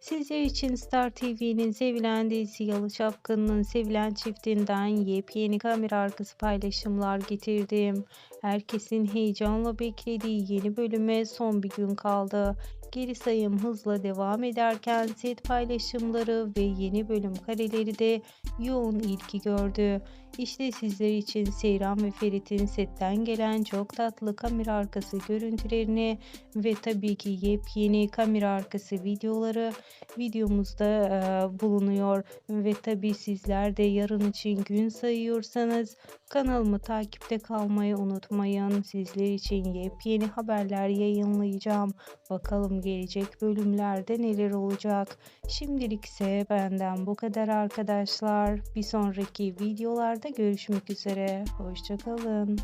Sizler için Star TV'nin sevilen dizisi Yalı Çapkın'ın sevilen çiftinden yepyeni kamera arkası paylaşımlar getirdim. Herkesin heyecanla beklediği yeni bölüme son bir gün kaldı. Geri sayım hızla devam ederken set paylaşımları ve yeni bölüm kareleri de yoğun ilgi gördü. İşte sizler için Seyran ve Ferit'in setten gelen çok tatlı kamera arkası görüntülerini ve tabii ki yepyeni kamera arkası videoları videomuzda bulunuyor. Ve tabii sizler de yarın için gün sayıyorsanız kanalımı takipte kalmayı unutmayın. Sizler için yepyeni haberler yayınlayacağım. Bakalım gelecek bölümlerde neler olacak. Şimdilik ise benden bu kadar arkadaşlar. Bir sonraki videolarda görüşmek üzere. Hoşçakalın.